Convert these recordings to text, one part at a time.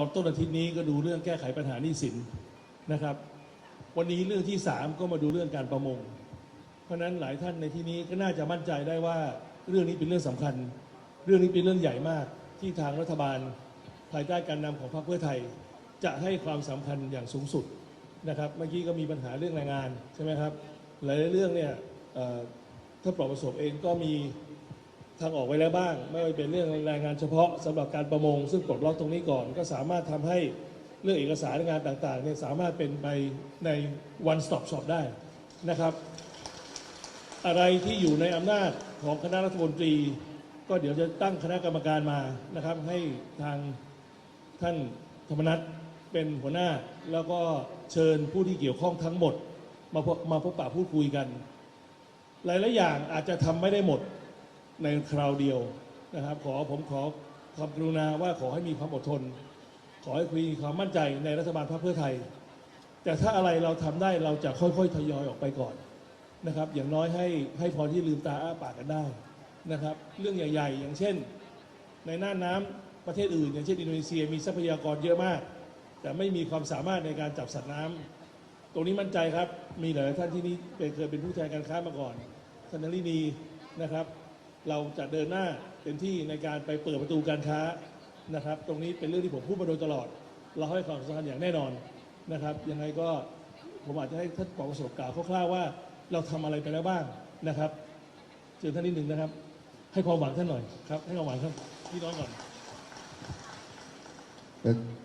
ตอนต้นอาทิตย์นี้ก็ดูเรื่องแก้ไขปัญหาหนี้สินนะครับ วันนี้เรื่องที่สามก็มาดูเรื่องการประมง เพราะนั้นหลายท่านในที่นี้ก็น่าจะมั่นใจได้ว่าเรื่องนี้เป็นเรื่องสำคัญ เรื่องนี้เป็นเรื่องใหญ่มากที่ทางรัฐบาล ภายใต้การนำของพรรคเพื่อไทย จะให้ความสำคัญอย่างสูงสุดนะครับ เมื่อกี้ก็มีปัญหาเรื่องแรงงานใช่ไหมครับหลายเรื่องเนี่ยเอ่อท่าปลอบประสบเองก็มี ทางออกไว้แล้วบ้าง ไม่ว่าเป็นเรื่องแรงงานเฉพาะสำหรับการประมง ซึ่งปลดล็อกตรงนี้ก่อน ก็สามารถทำให้เรื่องเอกสารงานต่างๆเนี่ยสามารถเป็นไปใน one stop shop ได้นะครับ อะไรที่อยู่ในอำนาจของคณะรัฐมนตรี ก็เดี๋ยวจะตั้งคณะกรรมการมานะครับ ให้ทางท่านธรรมนัฐเป็นหัวหน้า แล้วก็เชิญผู้ที่เกี่ยวข้องทั้งหมด มาพบมาพบปะพูดคุยกัน หลายๆอย่างอาจจะทำไม่ได้หมด ในคราวเดียวนะครับ ขอผมขอความกรุณาว่าขอให้มีความอดทน ขอให้มีความมั่นใจในรัฐบาลพรรคเพื่อไทย แต่ถ้าอะไรเราทำได้เราจะค่อยๆทยอยออกไปก่อนนะครับ อย่างน้อยให้ให้พอที่ลืมตาอ้าปากกันได้นะครับ เรื่องใหญ่ ๆ อย่างเช่น ในน่านน้ำประเทศอื่น อย่างเช่นอินโดนีเซียมีทรัพยากรเยอะมาก แต่ไม่มีความสามารถในการจับสัตว์น้ำตรงนี้มั่นใจครับมีหลายท่านที่นี่เคยเป็นผู้แทนการค้ามาก่อนท่านนลินีนะครับ เราจะเดินหน้าเต็มที่ในการไปเปิดประตูการค้านะครับ ตรงนี้เป็นเรื่องที่ผมพูดมาโดยตลอด เราให้ความสำคัญอย่างแน่นอนนะครับ ยังไงก็ผมอาจจะให้ท่านบอกประสบกล่าวคร่าวๆว่า เราทำอะไรไปแล้วบ้างนะครับเชิญท่านนิดหนึ่งนะครับ ให้ความหวังท่านหน่อยครับ ให้ความหวังครับพี่น้องก่อน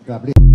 กราบเรียน